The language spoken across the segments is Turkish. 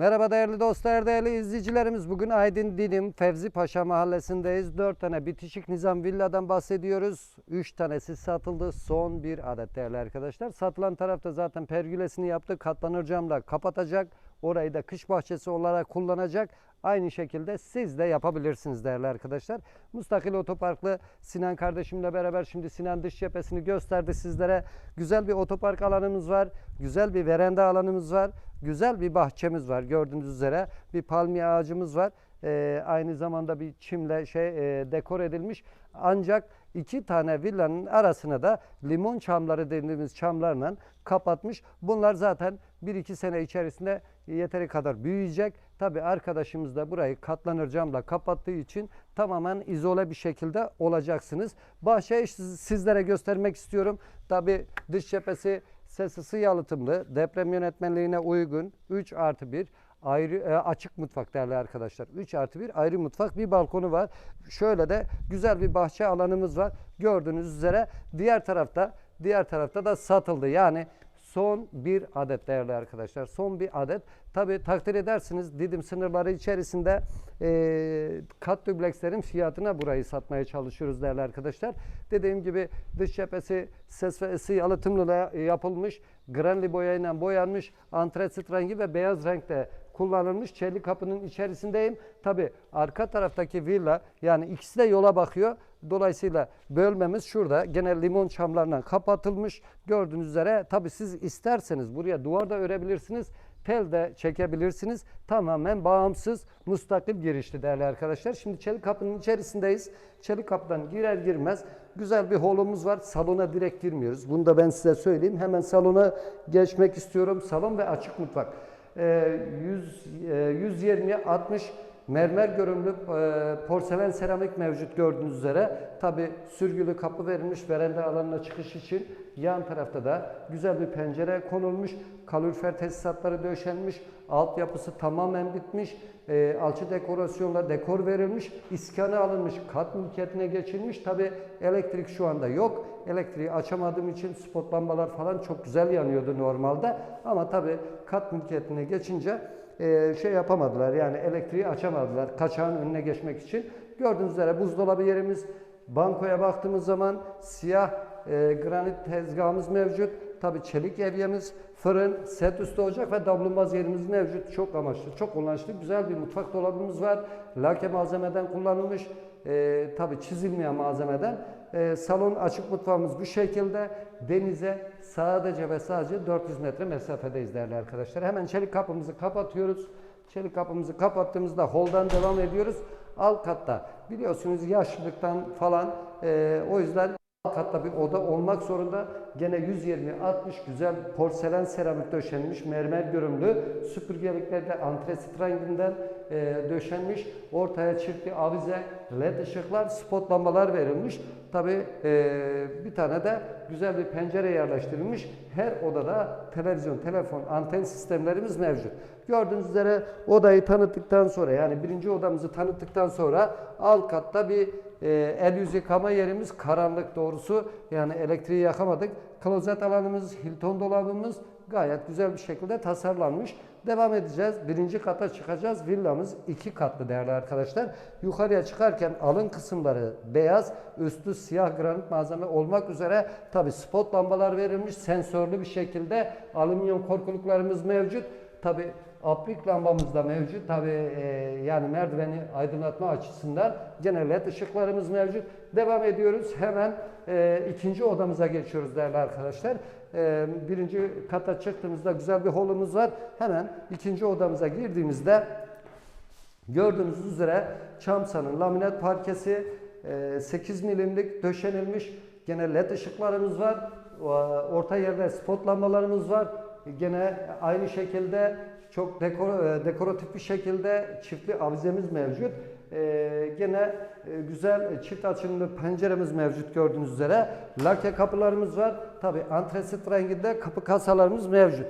Merhaba değerli dostlar, değerli izleyicilerimiz. Bugün Aydın Dilim Fevzi Paşa mahallesindeyiz. 4 tane bitişik nizam villadan bahsediyoruz. 3 tanesi satıldı. Son bir adet değerli arkadaşlar. Satılan tarafta zaten pergülesini yaptı. Katlanır camla kapatacak. Orayı da kış bahçesi olarak kullanacak. Aynı şekilde siz de yapabilirsiniz değerli arkadaşlar. Mustakil Otoparklı Sinan kardeşimle beraber şimdi Sinan dış cephesini gösterdi sizlere. Güzel bir otopark alanımız var. Güzel bir veranda alanımız var. Güzel bir bahçemiz var gördüğünüz üzere. Bir palmiye ağacımız var. Ee, aynı zamanda bir çimle şey e, dekor edilmiş. Ancak iki tane villanın arasına da limon çamları dediğimiz çamlarla kapatmış. Bunlar zaten 1-2 sene içerisinde yeteri kadar büyüyecek. Tabi arkadaşımız da burayı katlanır camla kapattığı için tamamen izole bir şekilde olacaksınız. Bahçeyi siz- sizlere göstermek istiyorum. Tabi dış cephesi ses ısı yalıtımlı, deprem yönetmenliğine uygun 3 artı 1 ayrı e, açık mutfak değerli arkadaşlar. 3 artı 1 ayrı mutfak bir balkonu var. Şöyle de güzel bir bahçe alanımız var. Gördüğünüz üzere diğer tarafta diğer tarafta da satıldı. Yani son bir adet değerli arkadaşlar. Son bir adet. Tabi takdir edersiniz Didim sınırları içerisinde e, kat dublekslerin fiyatına burayı satmaya çalışıyoruz değerli arkadaşlar. Dediğim gibi dış cephesi ses ve ısı yalıtımlı yapılmış. Granli boyayla boyanmış. Antresit rengi ve beyaz renkte kullanılmış. Çelik kapının içerisindeyim. Tabi arka taraftaki villa yani ikisi de yola bakıyor. Dolayısıyla bölmemiz şurada. Gene limon çamlarla kapatılmış. Gördüğünüz üzere tabi siz isterseniz buraya duvar da örebilirsiniz. Tel de çekebilirsiniz. Tamamen bağımsız, mustakil girişli değerli arkadaşlar. Şimdi çelik kapının içerisindeyiz. Çelik kapıdan girer girmez güzel bir holumuz var. Salona direkt girmiyoruz. Bunu da ben size söyleyeyim. Hemen salona geçmek istiyorum. Salon ve açık mutfak. Ee, 100, e, 120 60 mermer görünümlü e, porselen seramik mevcut gördüğünüz üzere. Tabi sürgülü kapı verilmiş veranda alanına çıkış için. Yan tarafta da güzel bir pencere konulmuş. Kalorifer tesisatları döşenmiş. Altyapısı tamamen bitmiş. E, alçı dekorasyonla dekor verilmiş. İskanı alınmış. Kat mülkiyetine geçilmiş. Tabi elektrik şu anda yok. Elektriği açamadığım için spot lambalar falan çok güzel yanıyordu normalde. Ama tabi kat mülkiyetine geçince e, şey yapamadılar yani elektriği açamadılar kaçağın önüne geçmek için. Gördüğünüz üzere buzdolabı yerimiz, bankoya baktığımız zaman siyah e, granit tezgahımız mevcut. Tabi çelik evyemiz, fırın, set üstü ocak ve davlumbaz yerimiz mevcut. Çok amaçlı, çok kullanışlı, güzel bir mutfak dolabımız var. Lake malzemeden kullanılmış, e, tabi çizilmeyen malzemeden. E, salon açık mutfağımız bu şekilde. Denize sadece ve sadece 400 metre mesafedeyiz değerli arkadaşlar. Hemen çelik kapımızı kapatıyoruz. Çelik kapımızı kapattığımızda holdan devam ediyoruz. Alt katta biliyorsunuz yaşlılıktan falan e, o yüzden alt katta bir oda olmak zorunda. Gene 120-60 güzel porselen seramik döşenmiş, mermer görümlü. Süpürgelikler de antresit renginden e, döşenmiş. Ortaya çiftli avize, led ışıklar, spot lambalar verilmiş. Tabi bir tane de güzel bir pencere yerleştirilmiş. Her odada televizyon, telefon, anten sistemlerimiz mevcut. Gördüğünüz üzere odayı tanıttıktan sonra yani birinci odamızı tanıttıktan sonra alt katta bir e, el yüz yıkama yerimiz karanlık doğrusu yani elektriği yakamadık. Klozet alanımız, Hilton dolabımız gayet güzel bir şekilde tasarlanmış. Devam edeceğiz. Birinci kata çıkacağız. Villamız iki katlı değerli arkadaşlar. Yukarıya çıkarken alın kısımları beyaz, üstü siyah granit malzeme olmak üzere tabi spot lambalar verilmiş. Sensörlü bir şekilde alüminyum korkuluklarımız mevcut. Tabi aplik lambamız da mevcut. Tabi e, yani merdiveni aydınlatma açısından gene led ışıklarımız mevcut. Devam ediyoruz. Hemen e, ikinci odamıza geçiyoruz değerli arkadaşlar. E, birinci kata çıktığımızda güzel bir holumuz var. Hemen ikinci odamıza girdiğimizde gördüğünüz üzere Çamsa'nın laminat parkesi e, 8 milimlik döşenilmiş. Gene led ışıklarımız var. Orta yerde spot lambalarımız var. Gene aynı şekilde çok dekor, e, dekoratif bir şekilde çiftli avizemiz mevcut. Ee, gene e, güzel çift açımlı penceremiz mevcut gördüğünüz üzere. Lake kapılarımız var. Tabi antresit renginde kapı kasalarımız mevcut.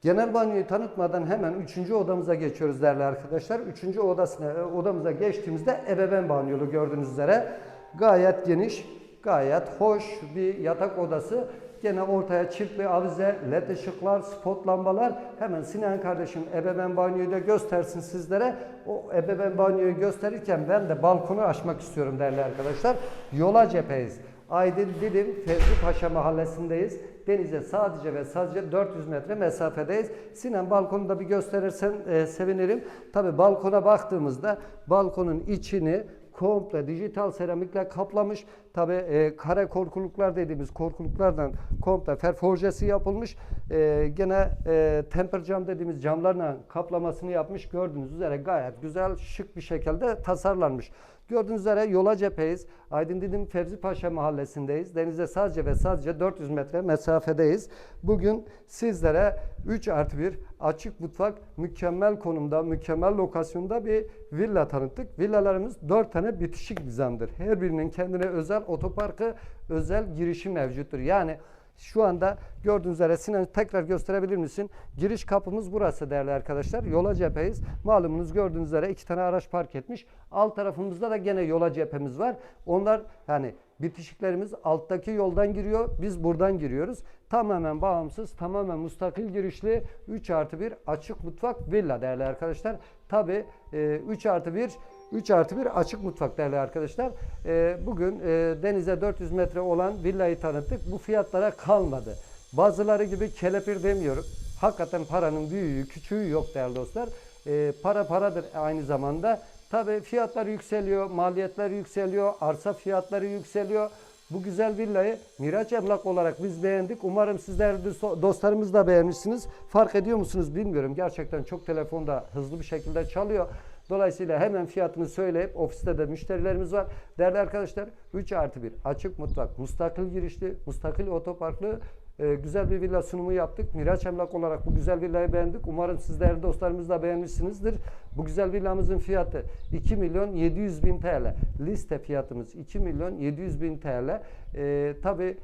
Genel banyoyu tanıtmadan hemen üçüncü odamıza geçiyoruz değerli arkadaşlar. Üçüncü odasına, e, odamıza geçtiğimizde ebeveyn banyolu gördüğünüz üzere. Gayet geniş, gayet hoş bir yatak odası. Gene ortaya çift bir avize, led ışıklar, spot lambalar. Hemen Sinan kardeşim ebeveyn banyoyu da göstersin sizlere. O ebeveyn banyoyu gösterirken ben de balkonu açmak istiyorum değerli arkadaşlar. Yola cepheyiz. Aydın Didim Fevzi Paşa mahallesindeyiz. Denize sadece ve sadece 400 metre mesafedeyiz. Sinan balkonu da bir gösterirsen e, sevinirim. Tabi balkona baktığımızda balkonun içini komple dijital seramikle kaplamış. Tabi e, kare korkuluklar dediğimiz korkuluklardan komple ferforjesi yapılmış. E, gene e, temper cam dediğimiz camlarla kaplamasını yapmış. Gördüğünüz üzere gayet güzel şık bir şekilde tasarlanmış. Gördüğünüz üzere yola cepheyiz. Aydın Didim Fevzi Paşa mahallesindeyiz. Denize sadece ve sadece 400 metre mesafedeyiz. Bugün sizlere 3 artı 1 açık mutfak mükemmel konumda, mükemmel lokasyonda bir villa tanıttık. Villalarımız 4 tane bitişik nizamdır. Her birinin kendine özel otoparkı, özel girişi mevcuttur. Yani şu anda gördüğünüz üzere Sinan tekrar gösterebilir misin? Giriş kapımız burası değerli arkadaşlar. Yola cepheyiz. Malumunuz gördüğünüz üzere iki tane araç park etmiş. Alt tarafımızda da gene yola cephemiz var. Onlar yani bitişiklerimiz alttaki yoldan giriyor. Biz buradan giriyoruz. Tamamen bağımsız, tamamen mustakil girişli 3 artı 1 açık mutfak villa değerli arkadaşlar. Tabi 3 artı 1 3 artı 1 açık mutfak değerli arkadaşlar. Ee, bugün e, denize 400 metre olan villayı tanıttık. Bu fiyatlara kalmadı. Bazıları gibi kelepir demiyorum. Hakikaten paranın büyüğü, küçüğü yok değerli dostlar. Ee, para paradır aynı zamanda. Tabi fiyatlar yükseliyor, maliyetler yükseliyor, arsa fiyatları yükseliyor. Bu güzel villayı Miraç Emlak olarak biz beğendik. Umarım sizler dostlarımız da beğenmişsiniz. Fark ediyor musunuz bilmiyorum. Gerçekten çok telefonda hızlı bir şekilde çalıyor. Dolayısıyla hemen fiyatını söyleyip ofiste de müşterilerimiz var. Değerli arkadaşlar 3 artı 1 açık mutfak, mustakil girişli, mustakil otoparklı e, güzel bir villa sunumu yaptık. Miraç Emlak olarak bu güzel villayı beğendik. Umarım siz değerli dostlarımız da beğenmişsinizdir. Bu güzel villamızın fiyatı 2 milyon 700 bin TL. Liste fiyatımız 2 milyon 700 bin TL. E, Tabi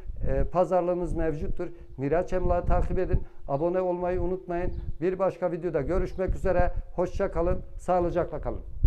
pazarlığımız mevcuttur. Miraç Emlak'ı takip edin. Abone olmayı unutmayın. Bir başka videoda görüşmek üzere. Hoşça kalın. Sağlıcakla kalın.